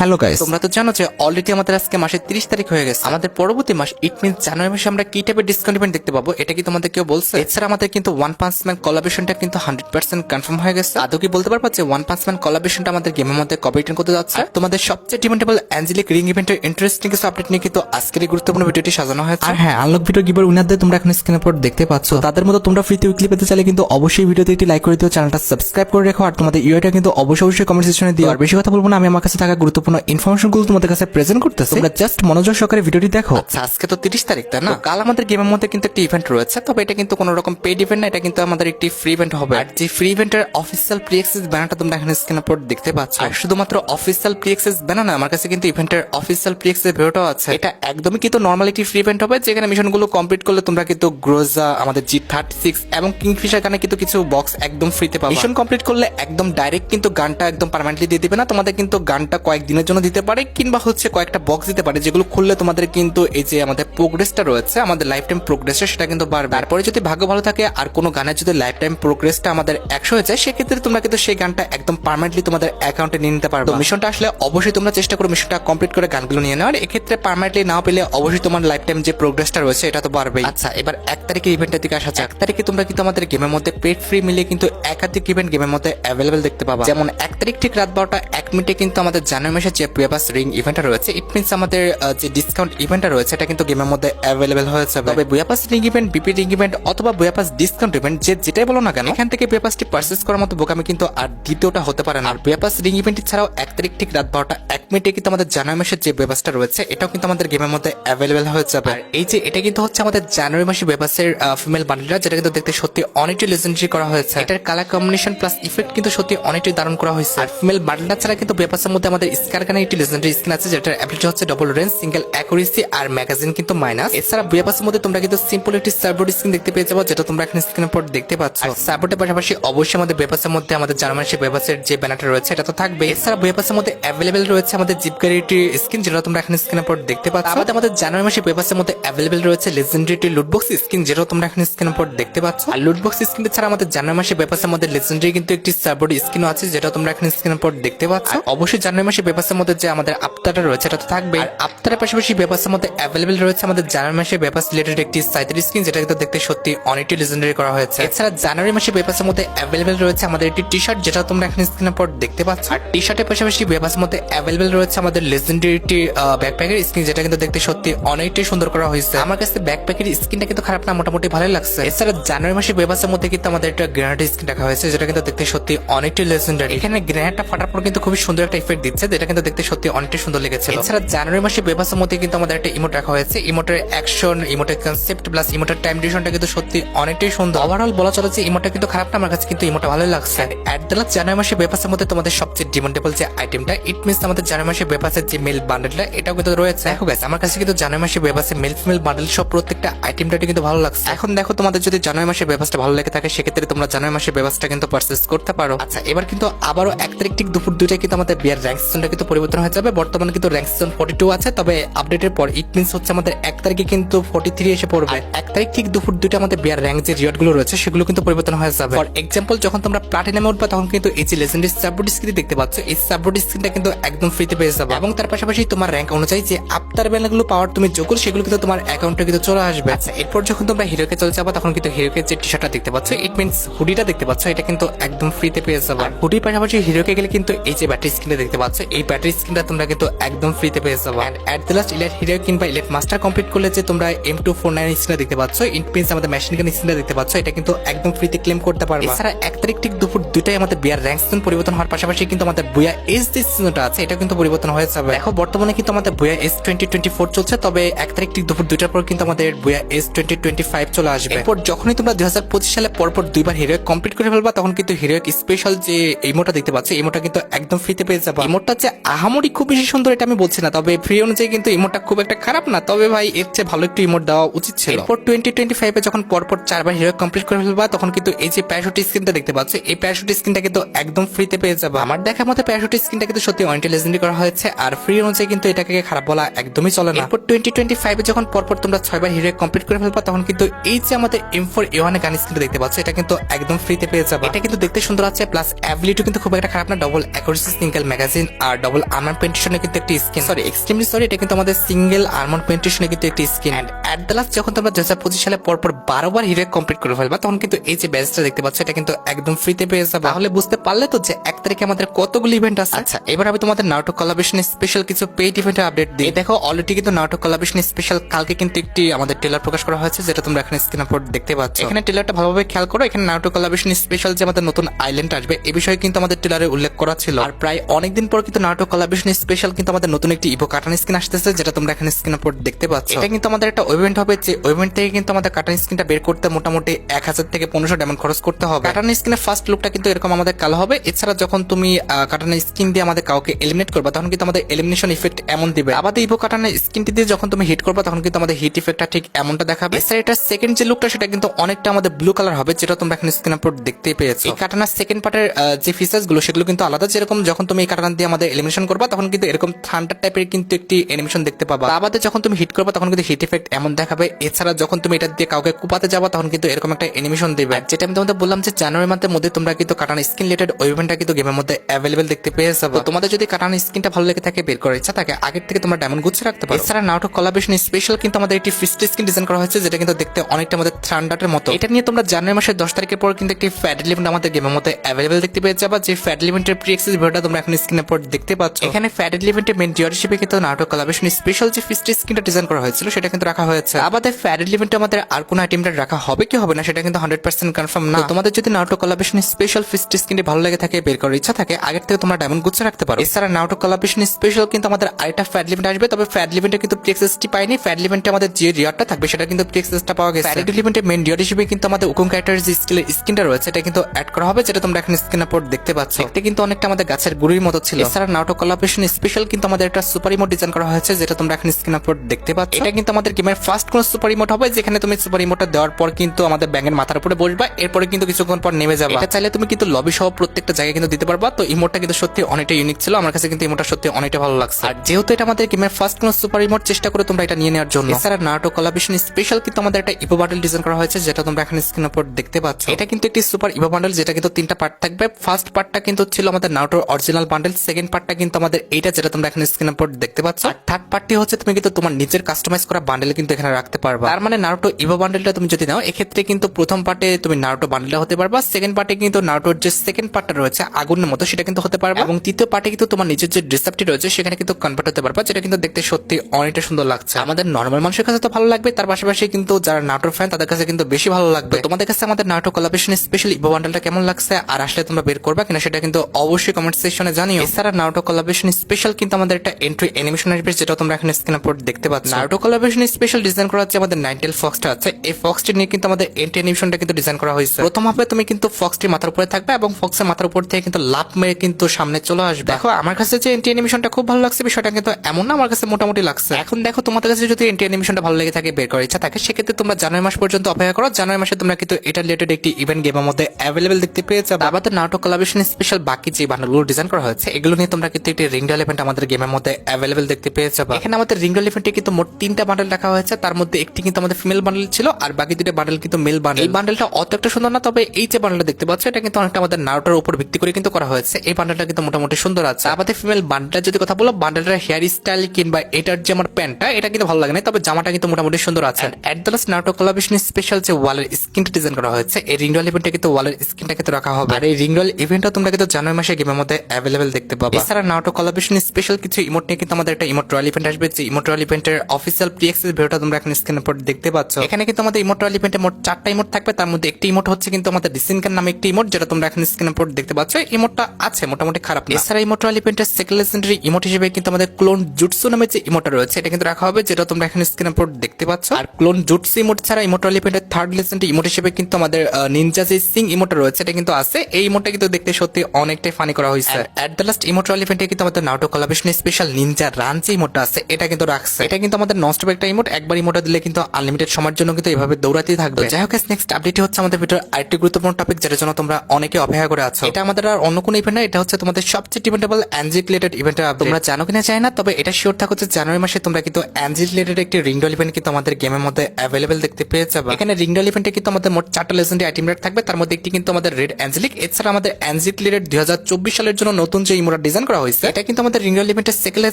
Hello guys তোমরা তো জানো যে অলরেডি আমাদের আজকে মাসের তিরিশ তারিখ হয়ে গেছে। আমাদের পরবর্তী মাস ইট মিনস জানুয়ারি মাসে আমরা কি টাইপের ডিসকাউন্ট ইভেন্ট দেখতে পাবো এটা কি তোমাদের কেউ বলছে? এছাড়া আমাদের কিন্তু ওয়ান পাঁচ ম্যান কলাবেশনটা কিন্তু হান্ড্রেড পার্সেন্ট কনফার্ম হয়ে গেছে। আদৌ কি বলতে পারবা যে ওয়ান পাঁচ ম্যান কলাবেশনটা আমাদের গেমের মধ্যে কবে রিটার্ন করতে যাচ্ছে? তোমাদের সবচেয়ে ডিমান্ডেবল অ্যাঞ্জেলিক রিং ইভেন্টের ইন্টারেস্টিং কিছু আপডেট নিয়ে কিন্তু আজকের এই গুরুত্বপূর্ণ ভিডিওটি সাজানো হয়েছে। আর হ্যাঁ আনলক ভিডিও গিভার উইনারদের তোমরা এখন স্ক্রিনের পর দেখতে পাচ্ছ। তাদের মতো তোমরা ফ্রিতে উইকলি পেতে চাইলে কিন্তু অবশ্যই ভিডিওতে একটি লাইক করে দিও চ্যানেলটা সাবস্ক্রাইব করে রেখো আর তোমাদের ইউআইটা কিন্তু অবশ্যই অবশ্যই কমেন্ট সেকশনে দিও। আর বেশি কথা বলব না আমি আমার কাছে থাকা গুরুত্বপূর্ণ ইনফরমেশনগুলো তোমাদের কাছে প্রেজেন্ট করতেছি? তোমরা জাস্ট মনোযোগ সহকারে ভিডিওটি দেখো। আচ্ছা আজকে তো তিরিশ তারিখ তাই না? কাল আমাদের গেমের মধ্যে কিন্তু একটা ইভেন্ট রয়েছে তবে এটা কিন্তু কোনো রকম পেড ইভেন্ট না এটা কিন্তু আমাদের একটি ফ্রি ইভেন্ট হবে। আর যে ফ্রি ইভেন্টের অফিসিয়াল প্রি অ্যাক্সেস ব্যানারটা তোমরা এখানে স্ক্রিনের পর দেখতে পাচ্ছ। আর শুধুমাত্র অফিসিয়াল প্রি অ্যাক্সেস ব্যানার না আমার কাছে কিন্তু ইভেন্টের অফিসিয়াল প্রি অ্যাক্সেস ভিডিওটাও আছে। এটা একদমই কিন্তু নর্মাল একটি ফ্রি ইভেন্ট হবে যেখানে মিশনগুলো কমপ্লিট করলে তোমরা কিন্তু গ্রোজা আমাদের জি থার্টি সিক্স এবং কিংফিশার গানে কিন্তু কিছু বক্স একদম ফ্রিতে পাবে। মিশন কমপ্লিট করলে একদম ডাইরেক্ট কিন্তু গানটা একদম পার্মানেন্টলি দিয়ে দিবে না তোমাদের কিন্তু গানটা কয়েকদিনের জন্য দিতে পারে কিংবা হচ্ছে কয়েকটা বক্স দিতে পারে যেগুলো খুললে তোমাদের কিন্তু এই যে আমাদের প্রোগ্রেসটা রয়েছে আমাদের লাইফ টাইম প্রোগ্রেসটা সেটা কিন্তু বাড়বে। তারপরে যদি ভাগ্য ভালো থাকে আর কোনো গানের যদি লাইফ টাইম প্রোগ্রেসটা আমাদের একশো হয়ে যায় সেক্ষেত্রে তোমরা কিন্তু সেই গানটা একদম পার্মানেন্টলি তোমাদের অ্যাকাউন্টে নিয়ে নিতে পারবে। মিশনটা আসলে অবশ্যই তোমরা চেষ্টা করো মিশনটা কমপ্লিট করে গানগুলো নিয়ে নেওয়ার। এক্ষেত্রে পার্মানেন্টলি না পেলে অবশ্যই তোমার লাইফ টাইম যে প্রোগ্রেসটা রয়েছে এটা তো বাড়বেই। আচ্ছা এবার এক তারিখে ইভেন্টের দিকে আসা যাক। এক তারিখে তোমরা কিন্তু আমাদের গেমের মধ্যে পেড ফ্রি মিলিয়ে কিন্তু একাধিক ইভেন্ট গেমের মধ্যে অ্যাভেলেবেল দেখতে পাবা। যেমন এক তারিখ ঠিক রাত বারোটা এক মিনিটে কিন্তু আমাদের জানুয়ারি মাসে যে প্রিয়াবাস রিং ইভেন্টটা রয়েছে। ইট মিনস আমাদের যে ডিসকাউন্ট ইভেন্টটা রয়েছে, এটা কিন্তু গেমের মধ্যে অ্যাভেলেবেল হয়েছে তবে Booyah Pass ring event BP ring event অথবা বুয়াপাস ডিসকাউন্ট ইভেন্ট যে যেটাই বলো না কেন, এখান থেকে বুয়াপাসটি পার্চেস করার মতো বোকামি কিন্তু আর দ্বিতীয়টা হতে পারে না। আর বুয়াপাস রিং ইভেন্ট ছাড়াও এক তারিখ ঠিক রাত বারোটা, এক মিনিটে কিন্তু আমাদের জানুয়ারি মাসের যে ব্যবস্থা রয়েছে, এটাও কিন্তু আমাদের গেমের মধ্যে অ্যাভেলেবেল হয়ে যাবে। আর এই যে, এটা কিন্তু হচ্ছে আমাদের জানুয়ারি মাসে ব্যবসার ফিমেল বান্ডিলটা যেটা কিন্তু দেখতে সত্যি অনেকটাই লেজেন্ডারি করা হয়েছে। এটার কালার কম্বিনেশন প্লাস ইফেক্ট কিন্তু সত্যি অনেকটাই দারুণ করা হয়েছে। আর ফিমেল বান্ডিলটা ছাড়া কিন্তু ব্যবসার মধ্যে আমাদের স্কার গানে একটি লেজেন্ডারি স্কিন আছে, যেটার অ্যাবিলিটি হচ্ছে ডবল রেঞ্জ সিঙ্গেল অ্যাকুরেসি আর ম্যাগাজিন কিন্তু মাইনাস এছাড়া বুয়াপাসের মধ্যে তোমরা কিন্তু সিম্পল একটি সার্বোর্ড স্ক্রিন দেখতে পেয়ে যাব, যেটা তোমরা এখানে স্ক্রিনের পর দেখতে পাচ্ছ। সার্বোর্ডের পাশাপাশি অবশ্যই আমাদের বুয়াপাসের মধ্যে আমাদের জার্মানি বুয়াপাসের যে ব্যানারটা রয়েছে এটা তো থাকবে। এছাড়া বুয়াপাসের মধ্যে অ্যাভেলেবেল রয়েছে আমাদের জিপ গাড়িটির স্কিন যেটা তোমরা এখানে স্ক্রিনের পর দেখতে পাচ্ছ। আমাদের আমাদের জানুয়ারি মাসে বুয়াপাসের মধ্যে অ্যাভেলেবেল রয়েছে লেজেন্ডারি লুটবক্স স্কিন যেটা তোমরা এখানে স্ক্রিনের পর দেখতে পাচ্ছ। আর লুটবক্স স্কিন ছাড়া আমাদের জানুয়ারি মাসে বুয়াপাসের মধ্যে লেজেন্ডারি কিন্তু একটি সার্বোর্ড স্কিনও আছে যেটা তোমরা এখানে স্ক্রিনের পর দেখতে পাচ্ছ। অবশ্যই জানুয়ারি মাসে বুয়াপাসের মধ্যে যে আমাদের আপ্তারটা রয়েছে এটা তো থাকবে আর আপ্তারের পাশাপাশি ব্যাপাসের মধ্যে অ্যাভেলেবেল রয়েছে আমাদের জানুয়ারি মাসে ব্যাপাস রিলেটেড একটি সাইটের স্ক্রিন যেটা কিন্তু দেখতে সত্যি অনেকটি লেজেন্ডারি করা হয়েছে। এছাড়া জানুয়ারি মাসে ব্যাপাসের মধ্যে অ্যাভেলেবেল রয়েছে আমাদের একটি টি শার্ট যেটা তোমরা এখানে স্ক্রিনের পর দেখতে পাচ্ছ। আর টি শার্টের পাশাপাশি ব্যাপাসের মধ্যে অ্যাভেলেবেল রয়েছে আমাদের লেজেন্ডারি একটি ব্যাকপ্যাকের স্ক্রিন যেটা কিন্তু দেখতে সত্যি অনেকটাই সুন্দর করা হয়েছে। আমার কাছে ব্যাকপ্যাকের স্ক্রিনটা কিন্তু খারাপ না মোটামুটি ভালোই লাগছে। এছাড়া জানুয়ারি মাসে ব্যাপাসের মধ্যে কিন্তু আমাদের একটা গ্রেনেড স্ক্রিন রাখা হয়েছে যেটা কিন্তু দেখতে সত্যি অনেকটাই লেজেন্ডারি এখানে গ্রেনেডটা ফাটার পর কিন্তু খুবই সুন্দর একটা ইফেক্ট দিচ্ছে যেটা কিন্তু দেখতে সত্যি অনেকটাই সুন্দর লেগেছে এছাড়া জানুয়ারি মাসে বেবাসের মধ্যে কিন্তু আমাদের একটা ইমোট রাখা হয়েছে। ইমোটের অ্যাকশন ইমোটের কনসেপ্ট প্লাস ইমোটের টাইম ডিউরেশনটা কিন্তু সত্যি অনেকটাই সুন্দর। ওভারঅল বলা চলে যে ইমোটটা কিন্তু খারাপ না আমার কাছে কিন্তু ইমোটা ভালোই লাগছে। অ্যাট দ্য লাস্ট জানুয়ারি মাসে বেপাসের মধ্যে তোমাদের সবচেয়ে ডিমান্ডেবল যে আইটেমটা ইট মিনস আমাদের জানুয়ারি মাসে বেপাসের যে মেল বান্ডেলটা এটাও কিন্তু রয়েছে। দেখো guys, আমার কাছে কিন্তু জানুয়ারি মাসে বেপাসে মেল ফিমেল বান্ডেল সব প্রত্যেকটা আইটেমটা কিন্তু ভালো লাগছে। এখন দেখো তোমাদের যদি জানুয়ারি মাসে বেপাসটা ভালো লেগে থাকে সেক্ষেত্রে তোমরা জানুয়ারি মাসে বেপাসটা কিন্তু পারচেস করতে পারো। আচ্ছা এবার কিন্তু আবারও এক তারিখ ঠিক দুপুর দুইটায় কিন্তু আমাদের বিয়ার র্যাঙ্ক কিন্তু পরিবর্তন হয়ে যাবে। বর্তমানে কিন্তু র্যাঙ্ক সিজন ফর্টি টু আছে তবে আপডেটের পর ইট মিনস হচ্ছে আমাদের এক তারিখে কিন্তু ফর্টি থ্রি এসে পড়বে। এক তারিখ ঠিক দুপুর দুইটা আমাদের বিয়ার র্যাঙ্ক যে রিওয়ার্ডগুলো রয়েছে সেগুলো কিন্তু পরিবর্তন হয়ে যাবে। ফর এক্সাম্পল যখন তোমরা প্লাটিনামে উঠবে তখন কিন্তু এই যে লেজেন্ডারি সাববোর্ড স্ক্রিন দেখতে পাচ্ছ এই সাববোর্ড স্ক্রিনটা কিন্তু একদম ফ্রিতে পেয়ে যাবে। এবং তার পাশাপাশি তোমার র্যাঙ্ক অনুযায়ী যে আফটার বেলাগুলো পাওয়ার তুমি যোগ করো সেগুলো কিন্তু তোমার অ্যাকাউন্টে কিন্তু চলে আসবে। আচ্ছা এরপর যখন তোমরা হিরোকে চলে যাব তখন কিন্তু হিরোকে যে টি শার্টটা দেখতে পাচ্ছ ইট মিনস হুডিটা দেখতে পাচ্ছ এটা কিন্তু একদম ফ্রিতে পেয়ে যাবে। হুডির পাশাপাশি হিরোকে গেলে কিন্তু এই যে ব্যাটারি স্ক্রিনটা দেখতে পাচ্ছ এই ব্যাটারি স্ক্রিনটা তোমরা কিন্তু একদম ফ্রিতে পেয়ে যাবে। And at the last elite hero কিংবা ইলেট মাস্টার কমপ্লিট করলে যে তোমরা এম টু ফোর নাইন স্ক্রিনটা দেখতে পাচ্ছ ইট মিনস আমাদের মেশিন গান স্ক্রিনটা দেখতে পাচ্ছ এটা কিন্তু একদম ফ্রিতে ক্লেম করতে পারবে। এছাড়া এক তারিখ ঠিক দুপুর দুটাই আমাদের বিয়ার র্যাঙ্ক সিজন পরিবর্তন হওয়ার পাশাপাশি কিন্তু আমাদের বুয়া এস যে সিজনটা আছে এটা কিন্তু পরিবর্তন হয়ে যাবে। দেখো বর্তমানে কিন্তু আমাদের বুয়া এস টোয়েন্টি টোয়েন্টি ফোর চলছে তবে এক তারিখ ঠিক দুপুর দুইটার পর কিন্তু আমাদের বুয়া এস টোয়েন্টি টোয়েন্টি ফাইভ চলে আসবে। এরপর যখনই তোমরা দুই হাজার পঁচিশ সালে পরপর দুইবার হিরো কমপ্লিট করে ফেলবা তখন কিন্তু হিরো স্পেশাল যে ইমোটা দেখতে পাচ্ছ ইমোটা কিন্তু একদম ফ্রিতে পেয়ে যাবে। ইমোটা যে আহামরি খুব বেশি সুন্দর এটা আমি বলছি না তবে ফ্রি অনুযায়ী কিন্তু ইমোটা খুব একটা খারাপ না। তবে ভাই এর চেয়ে ভালো একটু ইমোট দেওয়া উচিত ছিল। এরপর টোয়েন্টি টোয়েন্টি ফাইভে যখন পরপর চারবার হিরো কমপ্লিট করে ফেলবা তখন কিন্তু এই যে প্যারাশুট স্ক্রিনটা দেখতে পাচ্ছ এই প্যারাশুট স্ক্রিনটা কিন্তু একদম ফ্রিতে পেয়ে যাবে। আমার দেখার মতো প্যারাশুট স্ক্রিনটা কিন্তু সত্যি অনেকটা লেজেন্ডারি করা হয়েছে আর ফ্রি অনুযায়ী কিন্তু এটাকে খারাপ বলা একদমই চলে না। এরপর টোয়েন্টি টোয়েন্টি ফাইভে যখন পরপর তোমরা ছয়বার হিরো কমপ্লিট করে ফেলবা তখন কিন্তু এই যে আমাদের এম ফোর এ ওয়ান গান স্ক্রিনটা দেখতে পাচ্ছ এটা কিন্তু একদম ফ্রিতে পেয়ে যাবে। এটা কিন্তু দেখতে সুন্দর আছে প্লাস অ্যাবিলিটি কিন্তু খুব একটা খারাপ না ডবল অ্যাকুরেসি সিঙ্গেল ম্যাগাজিন আর ডবল আর্মার পেন্টেশনে কিন্তু একটি স্কিন সরি এক্সট্রিমলি সরি এটা কিন্তু আমাদের সিঙ্গেল আর্মার পেন্টেশনে কিন্তু একটি skin and at the last যখন তোমরা দু হাজার পঁচিশ সালে পরপর বারোবার হিরো কমপ্লিট করে ফেলবা, তখন কিন্তু এই যে ব্যাচটা দেখতে পাচ্ছ, এটা কিন্তু একদম ফ্রিতে পেয়ে যাবে। তাহলে বুঝতে পারলে তো যে এক তারিখে আমাদের কতগুলো ইভেন্ট আছে। আচ্ছা এবার আমি তোমাদের নাটক কলাবেশন স্পেশাল কিছু পেইড ইভেন্টের আপডেট দিই। দেখো অলরেডি কিন্তু নাটক কলাবেশন স্পেশাল কালকে কিন্তু একটি আমাদের টেলার প্রকাশ করা হয়েছে, যেটা তোমরা এখানে স্ক্রিন আপলোড দেখতে পাচ্ছ। এখানে টেলারটা ভালোভাবে খেয়াল করো, এখানে নাটক কলাবেশন স্পেশাল যে আমাদের নতুন আইল্যান্ড আসবে, এ বিষয়ে কিন্তু আমাদের টেলারে উল্লেখ করা ছিল। আর প্রায় অনেকদিন পর কিন্তু নাটক কলাবেশন স্পেশাল কিন্তু আমাদের নতুন একটি ইভো কাটান স্ক্রিন আসতেছে যেটা তোমরা এখানে স্ক্রিন আপলোড দেখতে পাচ্ছ। এটা কিন্তু আমাদের একটা ইভেন্ট হবে যে ইভেন্ট থেকে কিন্তু আমাদের কাটান স্ক্রিনটা বের করতে মোটামুটি এক হাজার থেকে পনেরোশো ডায়মন্ড খরচ করতে হবে। কাটান স্ক্রিনের ফার্স্ট লুকটা কিন্তু এরকম আমাদের কালো হবে। এছাড়া যখন তুমি কাটান স্কিন দিয়ে আমাদের কাউকে এলিমিনেট করবা তখন কিন্তু আমাদের এলিমিনেশন ইফেক্ট এমন দিবে। আমাদের ইভো কাটানের স্কিনটি দিয়ে যখন তুমি হিট করবা তখন কিন্তু আমাদের হিট ইফেক্টটা ঠিক এমনটা দেখাবে। এছাড়া এটা সেকেন্ড যে লুকটা সেটা কিন্তু অনেকটা আমাদের ব্লু কালার হবে যেটা তোমরা এখানে স্ক্রিন আপলোড দেখতেই পেয়েছ। এই কাটানার সেকেন্ড পার্টের যে ফিচার্সগুলো সেগুলো কিন্তু আলাদা। যেরকম যখন তুমি এই কাটানা দিয়ে আমাদের এলিমিনেশন করবা, তখন কিন্তু এরকম থান্ডার টাইপের কিন্তু একটি অ্যানিমেশন দেখতে পাবা। আবার যখন তুমি হিট করবা, তখন কিন্তু হিট ইফেক্ট এমন দেখাবে। এছাড়া যখন তুমি এটা দিয়ে কাউকে কুপাতে যাবা, তখন কিন্তু এরকম একটা অ্যানিমেশন দেবে। যেটা আমি তোমাদের বললাম যে জানুয়ারি মাসের মধ্যে তোমরা কিন্তু কাটানা স্কিন রিলেটেড ওয়েভেন্টটা কিন্তু গেমের মধ্যে অ্যাভেলেবেল দেখতে পেয়ে যাবে। তোমাদের যদি কাটানা স্কিনটা ভালো লেগে থাকে, বের করার ইচ্ছা থাকে, আগের থেকে তোমরা ডায়মন্ড গুছিয়ে রাখতে পারো। এছাড়া নাটক কলাবেশন স্পেশাল কিন্তু আমাদের একটি ফিস্ট স্কিন ডিজাইন করা হয়েছে, যেটা কিন্তু দেখতে অনেকটা আমাদের থান্ডারের মতো। এটা নিয়ে তোমরা জানুয়ারি মাসের দশ তারিখের পর কিন্তু একটি ফ্যাট এলিমেন্ট আমাদের গেমের মধ্যে অ্যাভেলেবেল দেখতে পেয়ে যাবা। যে ফ্যাট এলিমেন্টের প্রি এক্সেস ভিডিওটা তোমরা এখন স্ক্রিনের পর দেখতে পাচ্ছ এখানে ফ্যাট এলিমেন্টের মেন ডিওর হিসেবে কিন্তু নাটক কলাবেশন স্পেশাল যে ফিস্ট স্কিনটা ডিজাইন করা হয়েছিল সেটা কিন্তু রাখা হয়েছে। আমাদের ফ্যাট এলিমেন্টে আমাদের আর কোনো আইটেমটা রাখা হবে কি হবে না সেটা কিন্তু হান্ড্রেড পার্সেন্ট কনফার্ম না। তোমাদের যদি নাটক কলাবেশন স্পেশাল ফিস্ট স্কিনটি ভালো লেগে থাকে বের করার ইচ্ছা থাকে আগের থেকে তোমরা ডায়মন্ড গুছিয়ে রাখতে পারো। এছাড়া নাটক কলাবেশন স্পেশাল কিন্তু আমাদের আরেকটা ফ্যাট লিমিট আসবে তবে ফ্যাট লিমিটে কিন্তু প্রিএক্সেসটি পাইনি ফ্যাট লিমিটে আমাদের যে রিয়ারটা থাকবে সেটা কিন্তু প্রিএক্সেসটা পাওয়া গেছে। ফ্যাট লিমিটে মেন রিয়ার হিসেবে কিন্তু আমাদের উকুম ক্যারেক্টারের যে স্কিলের স্কিনটা রয়েছে এটা কিন্তু অ্যাড করা হবে যেটা তোমরা এখন স্ক্রিন আপলোড দেখতে পাচ্ছ। দেখতে কিন্তু অনেকটা আমাদের গাছের গুড়ির মতো ছিল। এছাড়া নাটক কলাবেশন স্পেশাল কিন্তু আমাদের একটা সুপার ইমোট ডিজাইন করা হয়েছে যেটা তোমরা এখন স্ক্রিন আপলোড দেখতে পাচ্ছ। এটা কিন্তু আমাদের গেমের ফার্স্ট কোন সুপার ইমোট হবে যেখানে তুমি সুপার ইমোটটা দেওয়ার পর কিন্তু আমাদের ব্যাঙের মাথার উপরে বসবা এরপরে কিন্তু কিছুক্ষণ পর নেমে যাবে। এটা চাইলে তুমি কিন্তু লবি সহ প্রত্যেকটা জায়গায় কিন্তু দিতে পারবা তো ইমোটটা কিন্তু সত্যি অনেকটা ইউনিক ছিল আমার কাছে কিন্তু ইমোটটা সত্যি অনেকটা ভালো লাগছে। আর যেহেতু এটা আমাদের গেমের ফার্স্ট কোন সুপার ইমোট চেষ্টা করে তোমরা এটা নিয়ে নেওয়ার জন্য। এছাড়া নাটক কলাবেশন স্পেশাল কিন্তু আমাদের একটা ইভো বান্ডেল ডিজাইন করা হয়েছে যেটা তোমরা এখন স্ক্রিন উপর দেখতে পাচ্ছ। এটা কিন্তু একটি সুপার ইভো বান্ডেল যেটা কিন্তু তিনটা পার্ট থাকবে। ফার্স্ট পার্টটা কিন্তু ছিল আমাদের নাটোর অরিজিনাল বান্ডেল সেকেন্ড পার্টটা কিন্তু আমাদের এইটা যেটা তোমরা এখন স্ক্রিন উপর দেখতে পাচ্ছ। আর থার্ড পার্টটি হচ্ছে তুমি কিন্তু তোমার নিজের কাস্টমাইজ করা বান্ডেল কিন্তু এখানে রাখতে পারবা। তার মানে নারুটো ইভো বান্ডেলটা তুমি যদি নাও, এক্ষেত্রে কিন্তু প্রথম পার্টে তুমি নারুটো বান্ডেলটা হতে পারবা। সেকেন্ড পার্টে কিন্তু নারুটোর যে সেকেন্ড পার্টটা রয়েছে, আগুনের মতো, সেটা কিন্তু হতে পারবা। এবং তৃতীয় পার্টে কিন্তু তোমার নিজের যে ড্রেসআপটি রয়েছে, সেখানে কিন্তু কনভার্ট হতে পারবা, যেটা কিন্তু দেখতে সত্যি অনেকটা সুন্দর লাগছে। আমাদের নর্মাল মানুষের কাছে তো ভালো লাগবে, তার পাশাপাশি কিন্তু যারা নাটোর ফ্যান তাদের কাছে কিন্তু বেশি ভালো লাগবে। তোমাদের কাছে আমাদের নাটক কলাবেশন স্পেশাল ইভো বান্ডেলটা কেমন লাগছে? আর আসলে তোমরা বের করবা কিনা, সেটা কিন্তু অবশ্যই কমেন্ট সেকশনে জানিও। এছাড়া নাটক কলাবেশন স্পেশাল কিন্তু আমাদের একটা এন্ট্রি অ্যানিমেশন আসবে যেটা তোমরা এখানে স্ক্রিন আপলোড দেখতে পাচ্ছ। নাটক কলাবেশন স্পেশাল ডিজাইন করা হচ্ছে আমাদের নাইনটেল ফক্সটা আছে। এই ফক্সটি নিয়ে কিন্তু আমাদের এন্ট্রি অ্যানিমেশনটা কিন্তু ডিজাইন করা হয়েছে। প্রথম হবে তুমি কিন্তু ফক্সটি মাথার উপরে থাকবে এবং ফক্সের মাথার উপর থেকে কিন্তু লাভ মেরে কিন্তু সামনে চলে আসবে। দেখো আমার কাছে যে এন্ট্রি অ্যানিমেশনটা খুব ভালো লাগছে বিষয়টা কিন্তু এমন না আমার কাছে মোটামুটি লাগছে। এখন দেখো তোমাদের কাছে যদি এন্ট্রি অ্যানিমেশনটা ভালো লেগে থাকে বের করার ইচ্ছা থাকে সেক্ষেত্রে তোমরা জানুয়ারি মাস পর্যন্ত অপেক্ষা করো। জানুয়ারি মাসে তোমরা কিন্তু এটা রিলেটেড একটি ইভেন্ট গেমের মধ্যে অ্যাভেলেবেল দেখতে পেয়ে যাবে। আমাদের নাটক কলাবেশন স্পেশাল বাকি যে বান্ডলগুলো ডিজাইন করা হয়েছে এগুলো নিয়ে তোমরা কিন্তু একটি রিংডল ইভেন্ট আমাদের গেমের মধ্যে অ্যাভেলেবেল দেখতে পেয়ে যাবে এখানে আমাদের রিংডল ইভেন্টে কিন্তু মোট তিনটা বান্ডেল রাখা হয়েছে। তার মধ্যে একটি কিন্তু আমাদের ফিমেল বান্ডেল ছিল আর বাকি দুটো বান্ডেল কিন্তু মেল বান্ডেল এই বান্ডেলটা অত একটা সুন্দর না, তবে এই যে বান্ডেলটা দেখতে পাচ্ছ, এটা কিন্তু অনেকটা আমাদের নারুটোর উপর ভিত্তি করে কিন্তু করা হয়েছে। এই বান্ডেলটা কিন্তু মোটামুটি সুন্দর আছে। আমাদের ফিমেল বান্ডেলটা যদি কথা বলো বান্ডেলটার হেয়ার স্টাইল কিংবা এটার যে আমার প্যান্টটা এটা কিন্তু ভালো লাগে না, তবে জামাটা কিন্তু মোটামুটি সুন্দর আছে। অ্যাট দ্য লাস্ট নাটক কলাবেশন স্পেশাল যে ওয়ালের স্কিনটা ডিজাইন করা হয়েছে। এই রিংডল ইভেন্টে কিন্তু ওয়ালের স্কিনটা কিন্তু রাখা হবে। আর এই রিংডল ইভেন্টটা তোমরা কিন্তু জানুয়ারি মাসে গেমের মধ্যে অ্যাভেলেবেল দেখতে পাবে। এছাড়া নাটক কলাবেশন স্পেশাল কিছু ইমোট নিয়ে কিন্তু আমাদের একটা ইমোট রয়্যাল ইভেন্ট আসবে। যে ইমোট রয়্যাল ইভেন্টের অফিসিয়াল প্রি এক্সেস ভিডিওটা তোমরা এখন স্ক্রিনের উপর দেখতে পাচ্ছ। এখানে কিন্তু আমাদের ইমোট রয়্যাল ইভেন্টে মোট চারটা ইমোট থাকবে। তার মধ্যে একটি ইমোট হচ্ছে কিন্তু আমাদের ডিসিনকার নামে একটি ইমোট যেটা তোমরা এখন স্ক্রিনের উপর দেখতে পাচ্ছ। ইমোটটা আছে, মোটামুটি খারাপ না। এছাড়া ইমোট রয়্যাল ইভেন্টের সেকেন্ড লেজেন্ডারি ইমোট হিসেবে কিন্তু আমাদের ক্লোন জুটসু নামে যে ইমোটটা রয়েছে, এটা কিন্তু রাখা হবে, যেটা তোমরা এখন স্ক্রিনের উপর দেখতে পাচ্ছ। আর ক্লোন জুটসু ইমোট ছাড়া ইমোট রয়্যাল ইভেন্টের থার্ড লেজেন্ডারি ইমোট হিসেবে কিন্তু আমাদের নিনজা যে সিং ইমোটটা রয়েছে, এটা কিন্তু আছে। এই ইমোটটা কিন্তু দেখতে সত্যি অনেকটাই ফানি করা হয়েছে। At the last emote royal ইভেন্টে কিন্তু আমাদের নাটক কলাবেশন স্পেশাল নিনজা রান যে ইমোটটা আছে এটা কিন্তু রাখছে। এটা কিন্তু আমাদের নস্টপ একটা ইমোট একবার ইমোটটা দিলে কিন্তু আনলিমিটেড সময়ের জন্য কিন্তু এভাবে দৌড়াতেই থাকবে। যাই হোক নেক্সট আপডেট হচ্ছে আমাদের ভিডিওর আরেকটি গুরুত্বপূর্ণ টপিক যেটার জন্য তোমরা অনেকে অপেক্ষা করে আছো। এটা আমাদের আর অন্য কোনো ইভেন্ট না এটা হচ্ছে তোমাদের সবচেয়ে ডিপেন্ডেবল অ্যানজি রিলেটেড ইভেন্টের তোমরা জানো কিনা চাই না তবে এটা শিওর থাকো যে জানুয়ারি মাসে তোমরা কিন্তু অ্যানজি রিলেটেড একটি রিংডল ইভেন্ট কিন্তু আমাদের গেমের মধ্যে অ্যাভেলেবেল দেখতে পেয়ে যাবে। এখানে রিংডল ইভেন্টে কিন্তু আমাদের মোট চারটা লেজেন্ডারি আইটেম থাকবে তার মধ্যে একটি কিন্তু আমাদের রেড অ্যাঞ্জেলিক এছাড়া আমাদের অ্যানজি রিলেটেড দুই সালের জন্য নতুন যে ইমোরা ডিজাইন করা করা হয়েছে। এটা কিন্তু আমাদের রিঙ্গল ইভেন্টের সেকেন্ড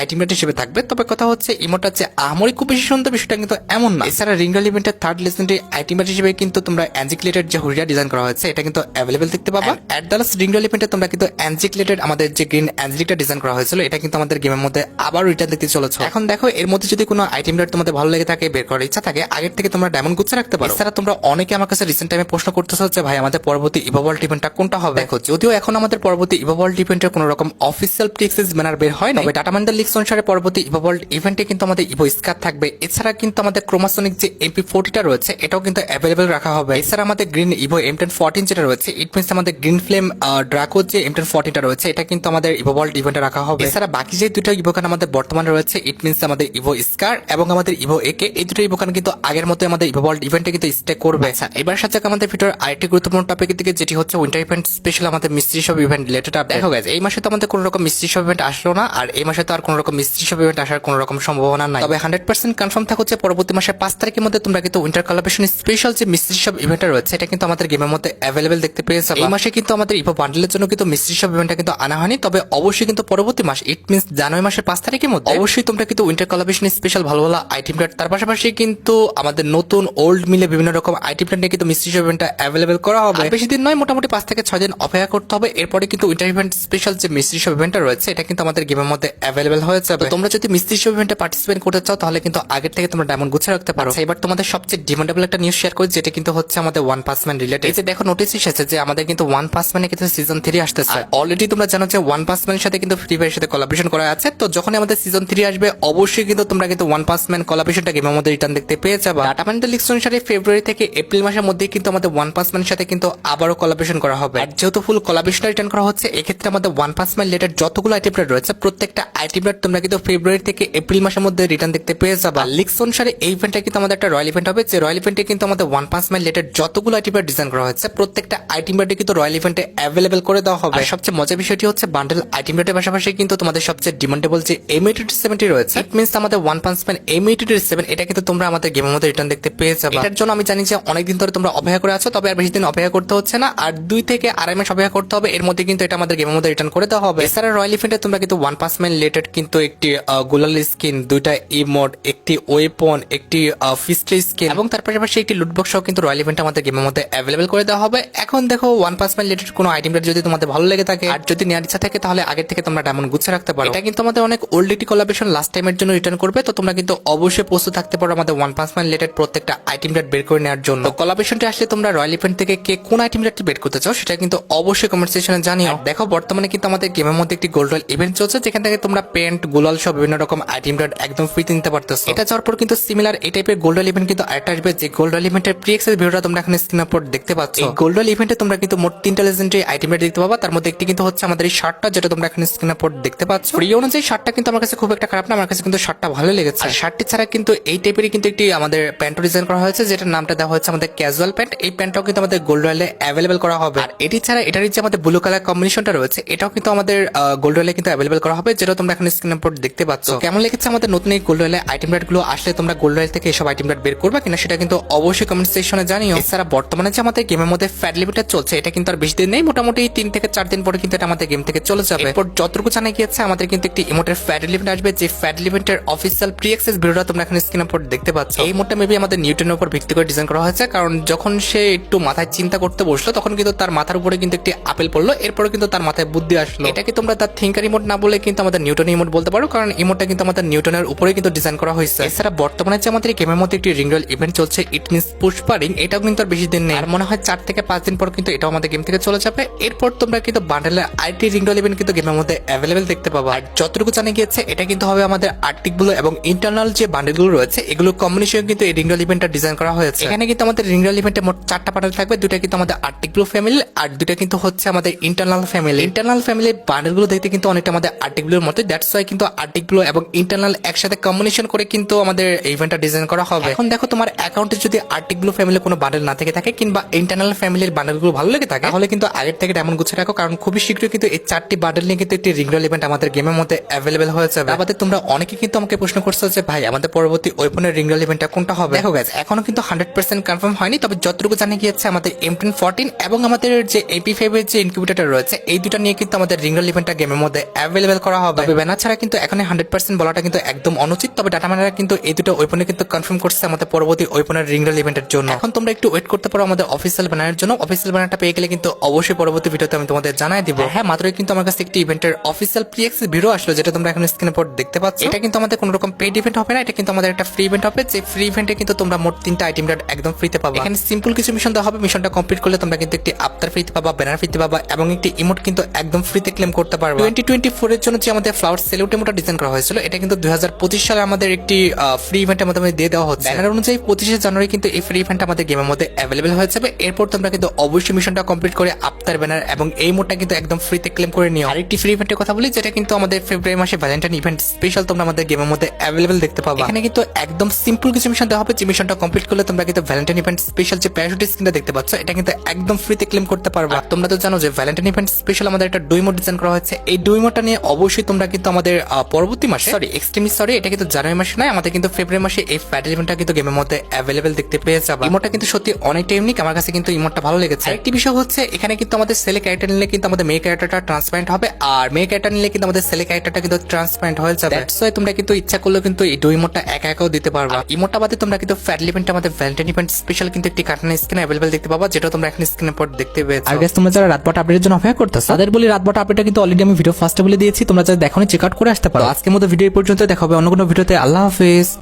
আইটেম হিসেবে থাকবে। তবে কথা হচ্ছে ইমোটা যে আমরি খুব বেশি সুন্দর বিষয়টা কিন্তু এমন না। এছাড়া রিঙ্গল ইভেন্টের থার্ড লেজেন্ডারি আইটেম হিসেবে কিন্তু তোমরা অ্যাঞ্জিক্লেটেড যে হুরিয়া ডিজাইন করা হয়েছে এটা কিন্তু অ্যাভেলেবেল দেখতে পাবা। অ্যাট দ্য রিঙ্গল ইভেন্টে তোমরা কিন্তু অ্যাঞ্জিক্লেটেড আমাদের যে গ্রিন অ্যাঞ্জিকটা ডিজাইন করা হয়েছিল এটা কিন্তু আমাদের গেমের মধ্যে আবার রিটার্ন দেখতে চলেছে। এখন দেখো এর মধ্যে যদি কোনো আইটেম রেট তোমাদের ভালো লেগে থাকে বের করার ইচ্ছা থাকে আগের থেকে তোমরা ডায়মন্ড গুচ্ছে রাখতে পারো। এছাড়া তোমরা অনেকে আমার কাছে রিসেন্ট টাইমে প্রশ্ন করতেছো যে ভাই আমাদের পরবর্তী ইভোভল ইভেন্টটা কোনটা হবে? দেখো যদিও এখন আমাদের পরবর্তী ইভোভল ইভেন্টের কোনো রকম অফিসিয়াল প্রিক্সেস ব্যানার বের হয় না তবে টাটা মাইন্ডার লিক্স অনুসারে পরবর্তী ইভোভল ইভেন্টে কিন্তু আমাদের ইভো স্কার থাকবে। এছাড়া কিন্তু আমাদের ক্রোমাসোনিক যে এমপি ফোর্টিটা রয়েছে এটাও কিন্তু অ্যাভেলেবেল রাখা হবে। এছাড়া আমাদের green evo M ten fourteen যেটা রয়েছে ইট মিনস আমাদের গ্রিন ফ্লেম ড্রাকো যে এম টেন ফোরটিনটা রয়েছে এটা কিন্তু আমাদের ইভোভল ইভেন্টে রাখা হবে। এছাড়া বাকি যে দুটো ইভো ইভোকান আমাদের বর্তমানে রয়েছে ইট মিনস আমাদের ইভো স্কার এবং আমাদের ইভো একে এই দুটো ইভোকান কিন্তু আগের মতো আমাদের ইভোভল ইভেন্টে কিন্তু স্টে করবে। আচ্ছা এবার সাথে আমাদের ভিতর আরেকটি গুরুত্বপূর্ণ টপিক দিকে যেটি হচ্ছে উইন্টার ইভেন্ট স্পেশাল আমাদের মিস্ত্রি সব ইভেন্ট রিলেটেড দেখো গেছে। এই মাসে তো আমাদের কোনো রকম মিস্ত্রি সব ইভেন্ট আসলো না আর এই মাসে তো আর কোনো রকম মিস্ত্রি সব ইভেন্ট আসার কোনো রকম সম্ভাবনা নাই। তবে হান্ড্রেড পার্সেন্ট কনফার্ম থাকা হচ্ছে পরবর্তী মাসের পাঁচ তারিখের মধ্যে তোমরা কিন্তু উইন্টার কালাবেশন স্পেশাল যে মিস্ত্রি সব ইভেন্ট রয়েছে এটা কিন্তু আমাদের গেমের মধ্যে অ্যাভেলেবেল দেখতে পেয়ে যাবে এই মাসে কিন্তু আমাদের ইভো বান্ডেলের জন্য কিন্তু মিস্ত্রি সব ইভেন্টটা কিন্তু আনা হয়নি তবে অবশ্যই কিন্তু পরবর্তী মাস ইট মিনস জানুয়ারি মাসের পাঁচ তারিখের মধ্যে অবশ্যই তোমরা কিন্তু উইন্টার কালাবেশন স্পেশাল ভালো ভালো আইটেম কার্ড তার পাশাপাশি কিন্তু আমাদের নতুন ওল্ড মিলে বিভিন্ন রকম আইটেম কার্ড নিয়ে কিন্তু মিস্ত্রি সব ইভেন্টটা অ্যাভেলেবেল করা হবে। বেশি দিন নয় মোটামুটি পাঁচ থেকে ছয় দিন অপেক্ষা করতে হবে এরপরে কিন্তু উইন্টার ইভেন্ট স্পেশাল যে মিস্ত্রি সব ইভেন্টটা রয়েছে এটা কিন্তু আমাদের গেমের মধ্যে অ্যাভেলেবেল হয়ে যাবে। তোমরা যদি মিস্ত্রি ইভেন্টে পার্টিসিপেট করতে চাও তাহলে কিন্তু আগের থেকে তোমরা ডায়মন্ড গুছিয়ে রাখতে পারো। আচ্ছা, এবার তোমাদের সবচেয়ে ডিমান্ডেবল একটা নিউজ শেয়ার করি যেটা কিন্তু হচ্ছে আমাদের ওয়ান পাস ম্যান রিলেটেড এই যে দেখো নোটিস এসেছে যে আমাদের কিন্তু ওয়ান পাস ম্যানে কিন্তু সিজন থ্রি আসতেছে। অলরেডি তোমরা জানো যে ওয়ান পাস ম্যানের সাথে কিন্তু ফ্রি ফায়ারের সাথে কোলাবরেশন করা আছে। তো যখন আমাদের সিজন থ্রি আসবে অবশ্যই কিন্তু তোমরা কিন্তু ওয়ান পাস ম্যান কোলাবরেশনটা গেমের মধ্যে রিটার্ন দেখতে পেয়ে যাবে। ডাটা ম্যান্ডেল লিক্স অনুসারে ফেব্রুয়ারি থেকে এপ্রিল মাসের মধ্যে কিন্তু আমাদের ওয়ান পাস ম্যানের সাথে কিন্তু আবারও কোলাবরেশন করা হবে। আর যেহেতু ফুল কোলাবরেশন রিটার্ন করা হচ্ছে এক্ষেত্রে আমাদের ওয়ান পাস ম্যান রিলেটেড যতগুলো আইটেম রয়েছে, প্রত্যেকটা আইটেম তোমরা কিন্তু ফেব্রুয়ারি থেকে এপ্রিল মাসের মধ্যে রিটার্ন দেখতে পেয়ে যাবে। লিক্স অনুসারে এই ইভেন্টটা কিন্তু আমাদের একটা রয়্যাল ইভেন্ট হবে। যে রয়্যাল ইভেন্টে কিন্তু আমাদের ওয়ান পাস ম্যান রিলেটেড যতগুলো আইটেম ডিজাইন করা হয়েছে, প্রত্যেকটা আইটেম কিন্তু রয়্যাল ইভেন্টে অ্যাভেলেবেল করে দেওয়া হবে। সবচেয়ে মজার বিষয়টি হচ্ছে বান্ডেল আইটেম পাশাপাশি কিন্তু তোমাদের সবচেয়ে ডিমান্ডেবল যে এমিটেড সেভেনটি রয়েছে ইট মিনস আমাদের ওয়ান পাস ম্যান এমিটেড সেভেন এটা কিন্তু তোমরা আমাদের গেমের মধ্যে রিটার্ন দেখতে পেয়ে যাবে। এটার জন্য আমি জানি যে অনেকদিন ধরে তোমরা অপেক্ষা করে আছো, তবে আর বেশি দিন অপেক্ষা করতে হচ্ছে না। আর দুই থেকে আড়াই মাস অপেক্ষা করতে হবে, এর মধ্যে কিন্তু এটা আমাদের গেমের মধ্যে রিটার্ন করে দেওয়া হবে। এছাড়া রয়্যাল ইভেন্টে তোমরা কিন্তু ওয়ান পাস ম্যান রিলেটেড কিন্তু একটি গোলাল স্কিন দুইটা ইমোড একটি ওয়েপন একটি ফিস্ট্রি স্কিন এবং তার পাশাপাশি একটি লুটবক্সও কিন্তু রয়্যাল ইভেন্ট আমাদের গেমের মধ্যে অ্যাভেলেবল করে দেওয়া হবে। এখন দেখো ওয়ান পাস ম্যান রিলেটেড কোনো আইটেমটা যদি তোমাদের ভালো লেগে থাকে আর যদি নেওয়ার ইচ্ছা থাকে, তাহলে আগের থেকে তোমরা ডায়মন্ড গুছিয়ে রাখতে পারো। এটা কিন্তু আমাদের অনেক ওল্ড একটি কোলাবেশন লাস্ট টাইমের জন্য রিটার্ন করবে। তো তোমরা কিন্তু অবশ্যই প্রস্তুত থাকতে পারো আমাদের ওয়ান পাস ম্যান রিলেটেড প্রত্যেকটা আইটেম রেট বের করে নেওয়ার জন্য। কোলাবেশনটা আসলে তোমরা রয়্যাল ইভেন্ট থেকে কে কোন আইটেম রেটটি বের করতে চাও, সেটা কিন্তু অবশ্যই কমেন্ট সেকশনে জানিও। দেখো, বর্তমানে কিন্তু আমাদের গেমের মধ্যে একটি গোল্ড রয়্যাল ইভেন্ট চলছে যেখান থেকে তোমরা পেন্ট গুলাল সব বিভিন্ন রকম আইটেম একদম ফ্রিতে নিতে পারতেছো। এটা যাওয়ার পর কিন্তু সিমিলার এই টাইপের গোল্ড রয়্যাল ইভেন্ট কিন্তু আরেকটা আসবে যে গোল্ড রয়্যাল ইভেন্টের প্রি এক্সেস ভিডিওটা তোমরা এখানে স্ক্রিনের উপর দেখতে পাচ্ছ। এই গোল্ড রয়্যাল ইভেন্টে তোমরা কিন্তু মোট তিনটা লেজেন্ডারি আইটেম দেখতে পাবা তার মধ্যে একটি কিন্তু হচ্ছে আমাদের এই শার্টটা যেটা তোমরা এখানে স্ক্রিনের উপর দেখতে পাচ্ছ। ফ্রি অনুযায়ী শার্টটা কিন্তু আমার কাছে খুব একটা খারাপ না আমার কাছে কিন্তু শার্টটা ভালো লেগেছে। আর শার্টটি ছাড়া কিন্তু এই টাইপেরই কিন্তু একটি আমাদের প্যান্টও ডিজাইন করা হয়েছে যেটার নামটা দেওয়া হয়েছে আমাদের ক্যাজুয়াল প্যান্ট এই প্যান্টটাও কিন্তু আমাদের গোল্ড রয়্যালে অ্যাভেলেবল করা হবে। আর এটি ছাড়া এটার যে আমাদের ব্লু কালার কম্বিনেশনটা রয়েছে এটাও কিন্তু আমাদের গোল্ড রয়্যালে কিন্তু অ্যাভেলেবল করা হবে যেটা তোমরা এখন স্ক্রিনের উপর দেখতে পাচ্ছ। কেমন লেগেছে আমাদের নতুন এই গোল্ড রয়্যালে আইটেম রেটগুলো? আসলে তোমরা গোল্ড রয়্যাল থেকে এসব আইটেম রেট বের করবে কিনা সেটা কিন্তু অবশ্যই কমেন্ট সেকশনে জানিও। এছাড়া বর্তমানে যে আমাদের গেমের মধ্যে ফ্যাট লিমিটটা চলছে এটা কিন্তু আর বেশি দিন নেই মোটামুটি তিন থেকে চার দিন পরে কিন্তু এটা আমাদের গেম থেকে চলে যাবে। এরপর যতটুকু জানা গিয়েছে আমাদের কিন্তু একটি ইমোটের ফ্যাট লিমিট আসবে যে ফ্যাট লিমিটের অফিসিয়াল প্রি অ্যাক্সেস ভিডিওটা তোমরা এখন স্ক্রিনের উপর দেখতে পাচ্ছ। এই মোডটা মেবি আমাদের নিউটনের উপর ভিত্তি করে ডিজাইন করা হয়েছে কারণ যখন সে একটু মাথায় চিন্তা করতে বসল তখন কিন্তু তার মাথার উপরে কিন্তু একটি আপেল পড়ল এরপরে কিন্তু তার মাথায় বুদ্ধি আসলো। এটাকে তোমরা তার থিঙ্কার ইমোট না বলে কিন্তু আমাদের নিউটন ইমোট বলতে পারো, কারণ ইমোটটা কিন্তু আমাদের নিউটনের উপরে কিন্তু ডিজাইন করা হয়েছে। এছাড়া বর্তমানে যে আমাদের গেমের মধ্যে একটি রিঙ্গল ইভেন্ট চলছে ইট মিনস পুষ্পারিং এটাও কিন্তু আর বেশি দিন নেই। আর মনে হয় চার থেকে পাঁচ দিন পর কিন্তু এটাও আমাদের গেম থেকে চলে যাবে। এরপর তোমরা কিন্তু বান্ডেলে আইটি রিঙ্গল ইভেন্ট কিন্তু গেমের মধ্যে অ্যাভেলেবেল দেখতে পাবো। আর যতটুকু জানা গিয়েছে, এটা কিন্তু হবে আমাদের আর্টিকগুলো এবং ইন্টারনাল যে বান্ডেলগুলো রয়েছে, এগুলো কম্বিনেশন কিন্তু এই রিঙ্গল ইভেন্টটা ডিজাইন করা হয়েছে। এখানে কিন্তু আমাদের রিঙ্গল ইভেন্টে মোট চারটা বান্ডেল থাকবে দুটা কিন্তু আমাদের আর্টিক ব্লু ফ্যামিলি আর দুটা কিন্তু হচ্ছে আমাদের ইন্টারনাল ফ্যামিলি ইন্টারনাল ফ্যামিলির বান্ডেলগুলো দেখতে কিন্তু অনেকটা আমাদের আর্টিক ব্লুর মতো দ্যাটস ওয়াই কিন্তু আর্টিক ব্লু এবং ইন্টারনাল একসাথে কম্বিনেশন করে কিন্তু আমাদের ইভেন্টটা ডিজাইন করা হবে। এখন দেখো তোমার অ্যাকাউন্টে যদি আর্টিক ব্লু ফ্যামিলির কোনো বান্ডেল না থেকে থাকে কিংবা ইন্টারনাল ফ্যামিলির বান্ডেলগুলো ভালো লেগে থাকে, তাহলে কিন্তু আগের থেকে ডায়মন্ড গুছিয়ে রাখো। কারণ খুবই শীঘ্রই কিন্তু এই চারটি বান্ডেল নিয়ে কিন্তু একটি রিঙ্গল ইভেন্ট আমাদের গেমের মধ্যে অ্যাভেলেবেল হয়ে যাবে। আমাদের তোমরা অনেকে কিন্তু আমাকে প্রশ্ন করছ যে, ভাই, আমাদের পরবর্তী ওয়েপনের রিঙ্গল ইভেন্টটা কোনটা হবে? দেখো গাইজ এখনও কিন্তু হান্ড্রেড পার্সেন্ট কনফার্ম হয়নি, তবে যতটুকু জানা গিয়েছে, আমাদের এম টেন ফোরটিন এবং আমাদের যে এপি ফাইভ এর যে ইনকিউবেটার রয়েছে, এই দুটো নিয়ে কিন্তু আমাদের রিঙ্গল রিঙ্গল ইভেন্টটা গেমের মধ্যে অ্যাভেলেবেল করা হবে। তবে ব্যানার ছাড়া কিন্তু এখন হান্ড্রেড পার্সেন্ট বলাটা কিন্তু একদম অনুচিত। তবে ডাটা ম্যানেরা কিন্তু এই দুটো ওয়েপনে কিন্তু কনফার্ম করছে আমাদের পরবর্তী ওয়েপনের রিঙ্গল ইভেন্টের জন্য। এখন তোমরা একটু ওয়েট করতে পারো আমাদের অফিসিয়াল ব্যানারের জন্য। অফিসিয়াল ব্যানারটা পেয়ে গেলে কিন্তু অবশ্যই পরবর্তী ভিডিওতে আমি তোমাদের জানাই দিব। হ্যাঁ মাত্রই কিন্তু আমার কাছে একটি ইভেন্টের অফিসিয়াল প্রিএক্স ভিডিও আসলো যেটা তোমরা এখন স্ক্রিনে পর দেখতে পাচ্ছ। এটা কিন্তু আমাদের কোনো রকম পেড ইভেন্ট হবে না এটা কিন্তু আমাদের একটা ফ্রি ইভেন্ট হবে। যে ফ্রি ইভেন্টে কিন্তু তোমরা মোট তিনটা আইটেম একদম ফ্রিতে পাবে। এখানে সিম্পল কিছু মিশন দেওয়া হবে। মিশনটা কমপ্লিট করলে তোমরা কিন্তু একটি আফতার ফ্রিতে পাবা ব্যানার ফ্রিতে পাবা এবং একটি ইমোট কিন্তু একদম ফ্রিতে ক্লেম করতে পারবে। টোয়েন্টি টোয়েন্টি ফোর এর জন্য যে আমাদের ফ্লাওয়ার সেলুট ইমোটা ডিজাইন করা হয়েছিল এটা কিন্তু দুই হাজার পঁচিশ সালে আমাদের একটি ফ্রি ইভেন্টের মাধ্যমে দিয়ে দেওয়া হচ্ছে। ব্যানার অনুযায়ী পঁচিশে জানুয়ারি কিন্তু এই ফ্রি ইভেন্ট আমাদের গেমের মধ্যে অ্যাভেলেবেল হয়ে যাবে। এরপর তোমরা কিন্তু অবশ্যই মিশনটা কমপ্লিট করে আফতার ব্যানার এবং এই মোডটা কিন্তু একদম ফ্রিতে ক্লেম করে নিও। আরেকটি ফ্রি ইভেন্টের কথা বলি যেটা কিন্তু আমাদের ফেব্রুয়ারি মাসে ভ্যালেন্টাইন ইভেন্ট স্পেশাল তোমরা আমাদের গেমের মধ্যে অ্যাভেলেবেল দেখতে পাবে। এখানে কিন্তু একদম সিম্পল কিছু মিশন দেওয়া হবে যে মিশনটা কমপ্লিট করলে তোমরা কিন্তু ভ্যালেন্টাইন ইভেন্ট স্পেশাল যে প্যারাশুট স্কিনটা দেখতে পাচ্ছ এটা কিন্তু একদম ফ্রিতে ক্লেম করতে পারবে। তোমরা তো জানো যে ভ্যালেন্টাইন ইভেন্ট স্পেশাল আমাদের একটা দুই মোড ডিজাইন করা হয়েছে। এই দুই মোডটা নিয়ে অবশ্যই তোমরা কিন্তু আমাদের পরবর্তী মাসে সরি এক্সট্রিমি সরি এটা কিন্তু জানুয়ারি মাসে নয়, আমাদের কিন্তু ফেব্রুয়ারি মাসে এই প্যাটেল ইভেন্টটা কিন্তু গেমের মধ্যে অ্যাভেলেবেল দেখতে পেয়ে যাবে। ইমোটটা কিন্তু সত্যি অনেকটা ইউনিক আমার কাছে কিন্তু ইমোটটা ভালো লেগেছে। একটি বিষয় হচ্ছে, এখানে কিন্তু আমাদের সেলে ক্যারেক্টার নিলে কিন্তু আমাদের মেয়ে ক্যারেক্টারটা ট্রান্সপারেন্ট হবে, আর মেয়ে ক্যারেক্টার নিলে কিন্তু আমাদের সেলে ক্যারেক্টারটা কিন্তু ট্রান্সপারেন্ট হয়ে যাবে। ওয়াই তোমরা কিন্তু ইচ্ছা করলেও কিন্তু এই দুই ইমোটটা একা একাও দিতে পারবা। ইমোটটা বাদে তোমরা কিন্তু ফ্যাটেল ইভেন্ট আমাদের ভ্যালেন্টাইন ইভেন্ট স্পেশাল কিন্তু একটি কার্টুন স্ক্রিনে অ্যাভেলেবেল দেখতে পাবা, যেটা তোমরা এখন স্ক্রিনে পর দেখতে পেয়েছ। আর তোমরা যারা রাতবাট আপডেটের জন্য অপেক্ষা করতেছো, তাদের বলি রাতবাট আপডেটটা কিন্তু অলরেডি আমি ভিডিও ফার্স্টে বলে দিয়েছি তোমরা যদি দেখো চেক আউট করে আসতে পারো। আজকের মতো ভিডিও পর্যন্ত দেখাবে অন্য কোনো ভিডিওতে আল্লাহ হাফেজ।